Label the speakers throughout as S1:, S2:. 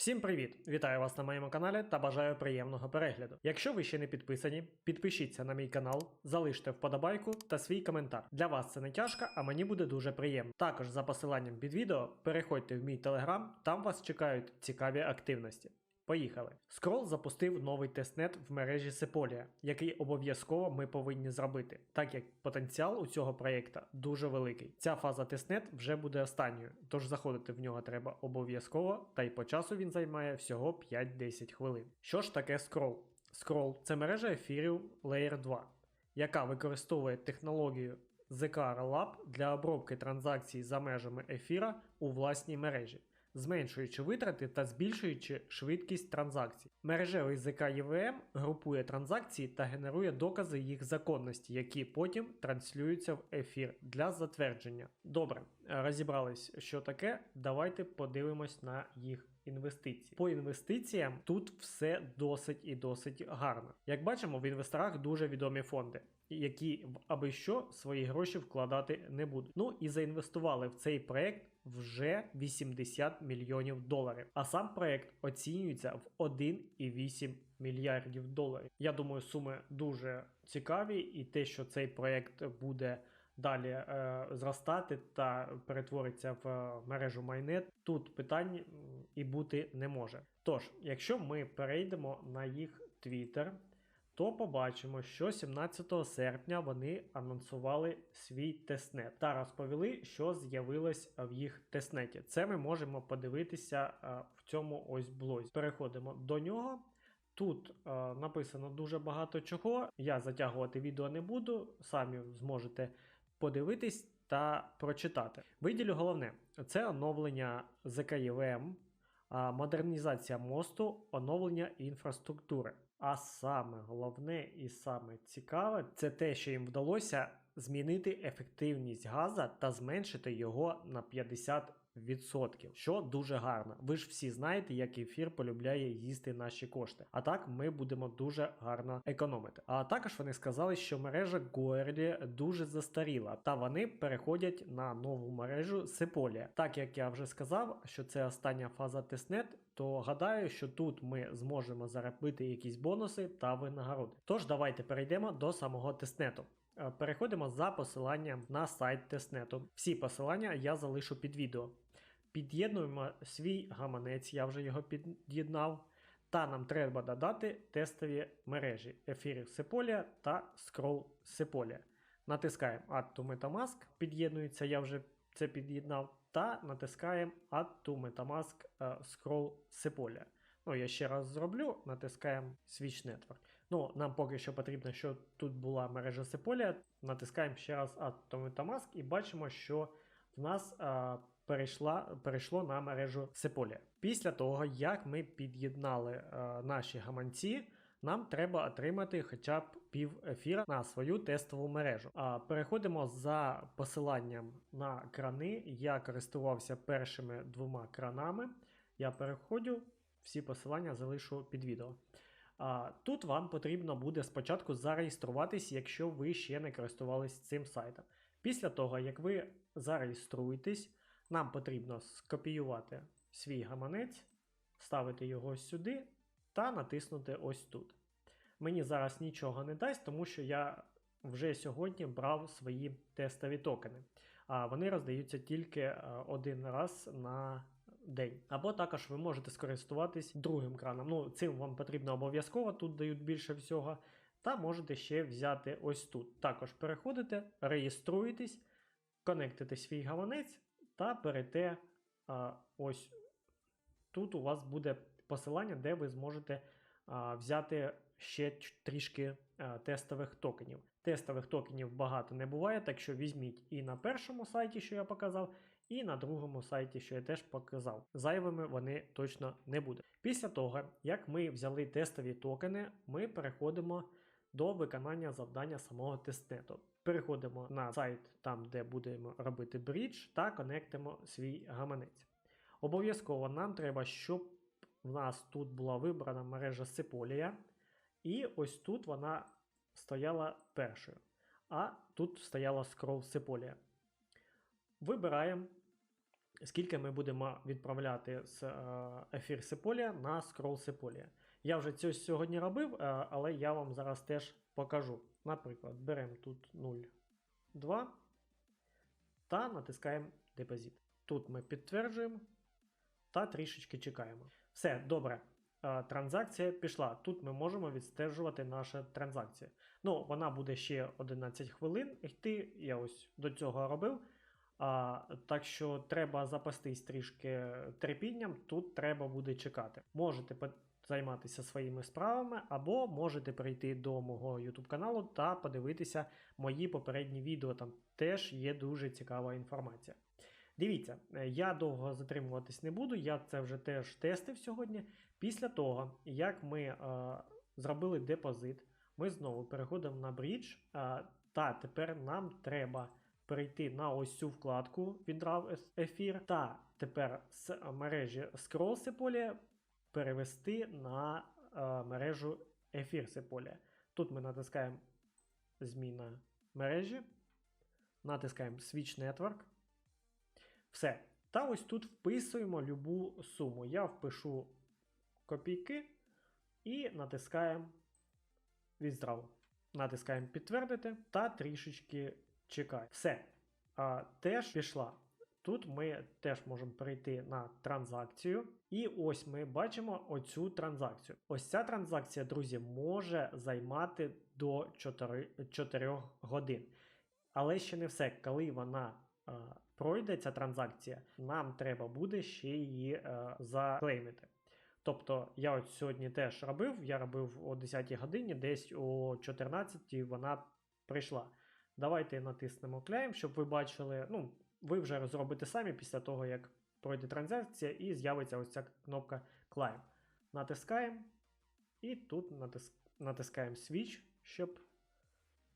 S1: Всім привіт! Вітаю вас на моєму каналі та бажаю приємного перегляду. Якщо ви ще не підписані, підпишіться на мій канал, залиште вподобайку та свій коментар. Для вас це не тяжко, а мені буде дуже приємно. Також за посиланням під відео переходьте в мій телеграм, там вас чекають цікаві активності. Поїхали. Scroll запустив новий тестнет в мережі Sepolia, який обов'язково ми повинні зробити, так як потенціал у цього проєкта дуже великий. Ця фаза тестнет вже буде останньою, тож заходити в нього треба обов'язково, та й по часу він займає всього 5-10 хвилин. Що ж таке Scroll? Scroll це мережа ефірів Layer 2, яка використовує технологію ZK Lab для обробки транзакцій за межами ефіра у власній мережі зменшуючи витрати та збільшуючи швидкість транзакцій. Мережевий ЗК EVM групує транзакції та генерує докази їх законності, які потім транслюються в ефір для затвердження. Добре, розібрались, що таке. Давайте подивимось на їх. Інвестиції по інвестиціям тут все досить і досить гарно. Як бачимо, в інвесторах дуже відомі фонди, які аби що свої гроші вкладати не будуть. Ну і заінвестували в цей проект вже 80 мільйонів доларів. А сам проект оцінюється в 1,8 мільярдів доларів. Я думаю, суми дуже цікаві, і те, що цей проект буде. Далі е, зростати та перетвориться в е, мережу майнет. Тут питань і бути не може. Тож, якщо ми перейдемо на їх Twitter, то побачимо, що 17 серпня вони анонсували свій тестнет та розповіли, що з'явилось в їх тестнеті. Це ми можемо подивитися е, в цьому ось блозі. Переходимо до нього. Тут е, написано дуже багато чого. Я затягувати відео не буду, самі зможете подивитись та прочитати. Виділю головне: це оновлення ЗКЄВМ, модернізація мосту, оновлення інфраструктури. А саме головне і саме цікаве це те, що їм вдалося змінити ефективність газа та зменшити його на 50%. Відсотків, що дуже гарно. Ви ж всі знаєте, як ефір полюбляє їсти наші кошти. А так ми будемо дуже гарно економити. А також вони сказали, що мережа Гоерлі дуже застаріла, та вони переходять на нову мережу Sepolia. Так як я вже сказав, що це остання фаза тестнет, то гадаю, що тут ми зможемо заробити якісь бонуси та винагороди. Тож давайте перейдемо до самого тестнету. Е, переходимо за посиланням на сайт тестнету. Всі посилання я залишу під відео. Під'єднуємо свій гаманець, я вже його під'єднав. Та нам треба додати тестові мережі ефірів Sepolia та Scroll Sepolia. Натискаємо Add to Metamask, під'єднується, я вже це під'єднав. Та натискаємо Add to Metamask е, Scroll Sepolia. Ну, я ще раз зроблю, натискаємо Switch Network. Ну, нам поки що потрібно, щоб тут була мережа Sepolia. Натискаємо ще раз Add to Metamask і бачимо, що в нас а, перейшла, перейшло на мережу Sepolia. Після того, як ми під'єднали наші гаманці, нам треба отримати хоча б пів ефіра на свою тестову мережу. А переходимо за посиланням на крани. Я користувався першими двома кранами. Я переходжу. Всі посилання залишу під відео. А, Тут вам потрібно буде спочатку зареєструватись, якщо ви ще не користувались цим сайтом. Після того, як ви зареєструєтесь, нам потрібно скопіювати свій гаманець, ставити його сюди та натиснути ось тут. Мені зараз нічого не дасть, тому що я вже сьогодні брав свої тестові токени. А вони роздаються тільки е, один раз на день. Або також ви можете скористуватись другим краном. Ну, цим вам потрібно обов'язково, тут дають більше всього. Та можете ще взяти ось тут. Також переходите, реєструєтесь, конектите свій гаманець та берете а, ось тут у вас буде посилання, де ви зможете а, взяти ще трішки а, тестових токенів. Тестових токенів багато не буває, так що візьміть і на першому сайті, що я показав, і на другому сайті, що я теж показав. Зайвими вони точно не будуть. Після того, як ми взяли тестові токени, ми переходимо до виконання завдання самого тестнету. Переходимо на сайт, там, де будемо робити брідж, та конектимо свій гаманець. Обов'язково нам треба, щоб в нас тут була вибрана мережа Sepolia, і ось тут вона стояла першою. А тут стояла Scroll Sepolia. Вибираємо скільки ми будемо відправляти з е, ефір Сеполія на скрол Сеполія. Я вже це сьогодні робив, е, але я вам зараз теж покажу. Наприклад, беремо тут 0,2 та натискаємо депозит. Тут ми підтверджуємо та трішечки чекаємо. Все, добре. Е, Транзакція пішла. Тут ми можемо відстежувати нашу транзакцію. Ну, вона буде ще 11 хвилин йти. Я ось до цього робив. А, так що треба запастись трішки терпінням, тут треба буде чекати. Можете займатися своїми справами, або можете прийти до мого YouTube каналу та подивитися мої попередні відео. Там теж є дуже цікава інформація. Дивіться, е, я довго затримуватись не буду, я це вже теж тестив сьогодні. Після того, як ми е, зробили депозит, ми знову переходимо на брідж, е, та тепер нам треба перейти на ось цю вкладку відрав ефір, та тепер з мережі Scroll Sepolia перевести на е, мережу ефір Sepolia. Тут ми натискаємо зміна мережі, натискаємо Switch Network. Все. Та ось тут вписуємо любу суму. Я впишу копійки і натискаємо Withdraw. Натискаємо підтвердити та трішечки чекаємо. Все. А, теж пішла. Тут ми теж можемо перейти на транзакцію. І ось ми бачимо оцю транзакцію. Ось ця транзакція, друзі, може займати до 4, 4 годин. Але ще не все. Коли вона а, пройде ця транзакція, нам треба буде ще її а, заклеймити. Тобто я от сьогодні теж робив, я робив о 10 годині, десь о 14 вона прийшла. Давайте натиснемо клейм, щоб ви бачили. Ну, ви вже зробите самі після того, як пройде транзакція, і з'явиться ось ця кнопка Climb. Натискаємо. І тут натис... натискаємо Switch, щоб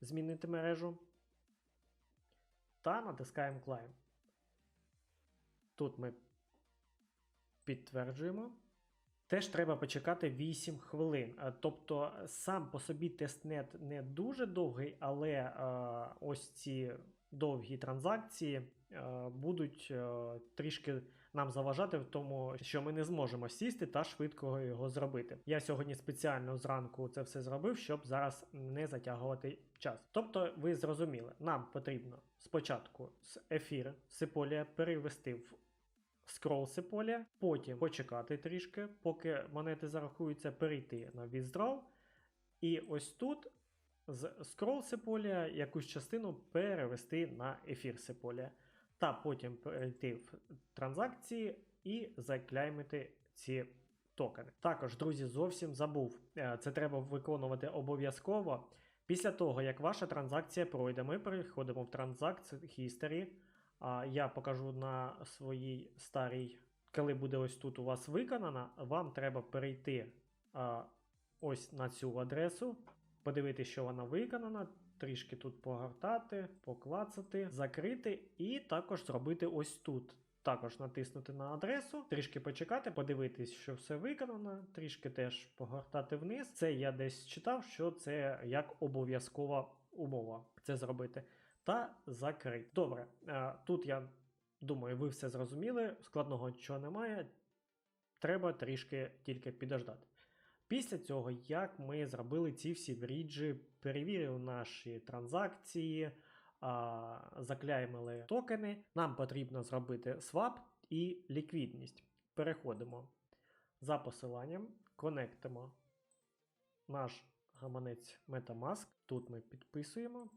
S1: змінити мережу. Та натискаємо Climb. Тут ми підтверджуємо. Теж треба почекати 8 хвилин. Е, Тобто сам по собі тестнет не дуже довгий, але е, ось ці довгі транзакції е, будуть е, трішки нам заважати в тому, що ми не зможемо сісти та швидко його зробити. Я сьогодні спеціально зранку це все зробив, щоб зараз не затягувати час. Тобто, ви зрозуміли, нам потрібно спочатку з ефір Сиполія перевести в скрол Сиполія, потім почекати трішки, поки монети зарахуються, перейти на Withdraw. І ось тут з Scroll Сиполія якусь частину перевести на ефір Сиполія. Та потім перейти в транзакції і заклеймити ці токени. Також, друзі, зовсім забув. Е, Це треба виконувати обов'язково. Після того, як ваша транзакція пройде, ми переходимо в Transact History. Я покажу на своїй старій, коли буде ось тут у вас виконана, вам треба перейти ось на цю адресу, подивитися, що вона виконана, трішки тут погортати, поклацати, закрити, і також зробити ось тут. Також натиснути на адресу, трішки почекати, подивитись, що все виконано, трішки теж погортати вниз. Це я десь читав, що це як обов'язкова умова це зробити та закрити. Добре, е, тут я думаю, ви все зрозуміли. Складного чого немає. Треба трішки тільки підождати. Після цього, як ми зробили ці всі бріджі, перевірили наші транзакції, а, закляймили токени, нам потрібно зробити свап і ліквідність. Переходимо за посиланням, конектимо наш гаманець Metamask. Тут ми підписуємо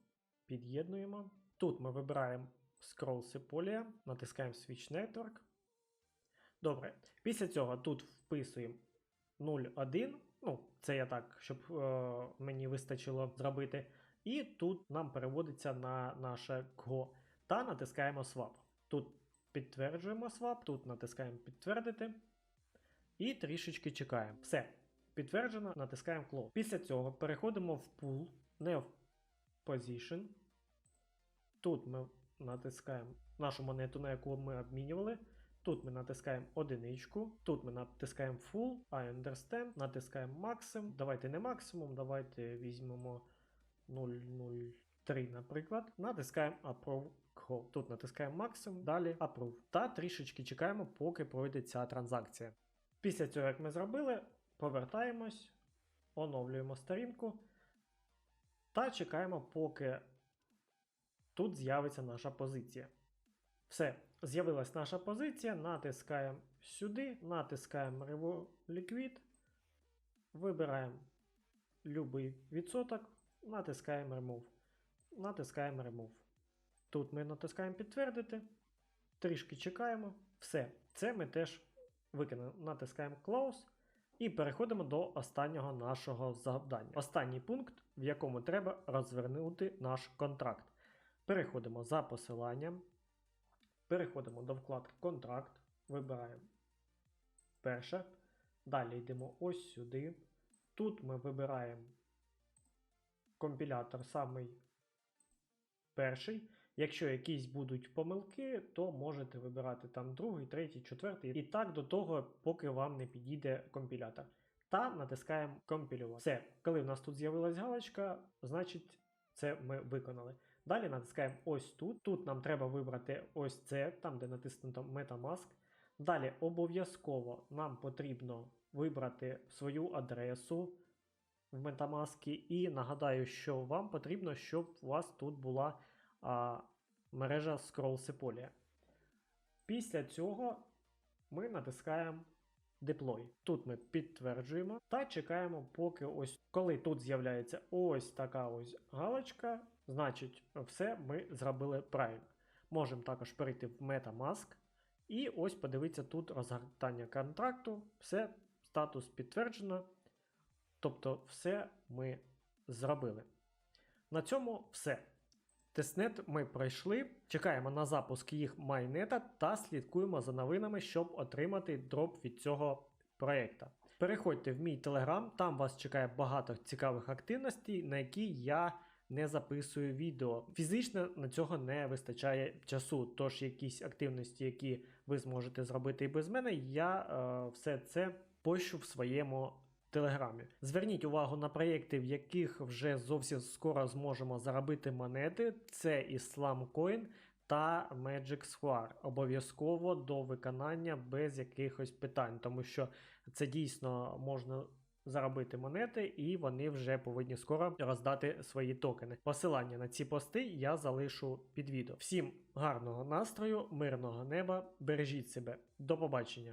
S1: під'єднуємо. Тут ми вибираємо Scroll Sepolia, натискаємо Switch Network. Добре. Після цього тут вписуємо 0.1. Ну, це я так, щоб е, мені вистачило зробити. І тут нам переводиться на наше Go. Та натискаємо Swap. Тут підтверджуємо Swap, тут натискаємо підтвердити. І трішечки чекаємо. Все. Підтверджено, натискаємо Close. Після цього переходимо в Pool, не в Position. Тут ми натискаємо нашу монету, на яку ми обмінювали. Тут ми натискаємо одиничку, тут ми натискаємо Full, I understand, натискаємо Maximum. Давайте не максимум, давайте візьмемо 003, наприклад. Натискаємо Approve call. Тут натискаємо максимум, далі approve. Та трішечки чекаємо, поки пройде ця транзакція. Після цього, як ми зробили, повертаємось, оновлюємо сторінку та чекаємо, поки тут з'явиться наша позиція. Все, з'явилась наша позиція, натискаємо сюди, натискаємо Revo Liquid, вибираємо любий відсоток, натискаємо Remove. Натискаємо Remove. Тут ми натискаємо підтвердити, трішки чекаємо. Все, це ми теж виконали. Натискаємо Close і переходимо до останнього нашого завдання. Останній пункт, в якому треба розвернути наш контракт. Переходимо за посиланням. Переходимо до вкладки Контракт, вибираємо перше. Далі йдемо ось сюди. Тут ми вибираємо компілятор самий перший. Якщо якісь будуть помилки, то можете вибирати там другий, третій, четвертий. І так до того, поки вам не підійде компілятор. Та натискаємо компілювати. Все, коли в нас тут з'явилась галочка, значить це ми виконали. Далі натискаємо ось тут. Тут нам треба вибрати ось це, там де натиснуто Metamask. Далі обов'язково нам потрібно вибрати свою адресу в Metamask. І нагадаю, що вам потрібно, щоб у вас тут була а, мережа Scroll Після цього ми натискаємо Deploy. Тут ми підтверджуємо та чекаємо, поки ось коли тут з'являється ось така ось галочка, значить все ми зробили правильно. Можемо також перейти в Metamask і ось подивитися тут розгортання контракту. Все, статус підтверджено. Тобто, все ми зробили. На цьому все. Тестнет ми пройшли. Чекаємо на запуск їх майнета та слідкуємо за новинами, щоб отримати дроп від цього проєкта. Переходьте в мій телеграм, там вас чекає багато цікавих активностей, на які я не записую відео. Фізично на цього не вистачає часу. Тож якісь активності, які ви зможете зробити і без мене, я е, все це пощу в своєму телеграмі. Зверніть увагу на проєкти, в яких вже зовсім скоро зможемо заробити монети. Це Coin та Magic Square. Обов'язково до виконання без якихось питань, тому що це дійсно можна. Заробити монети, і вони вже повинні скоро роздати свої токени. Посилання на ці пости я залишу під відео. Всім гарного настрою, мирного неба, бережіть себе. До побачення!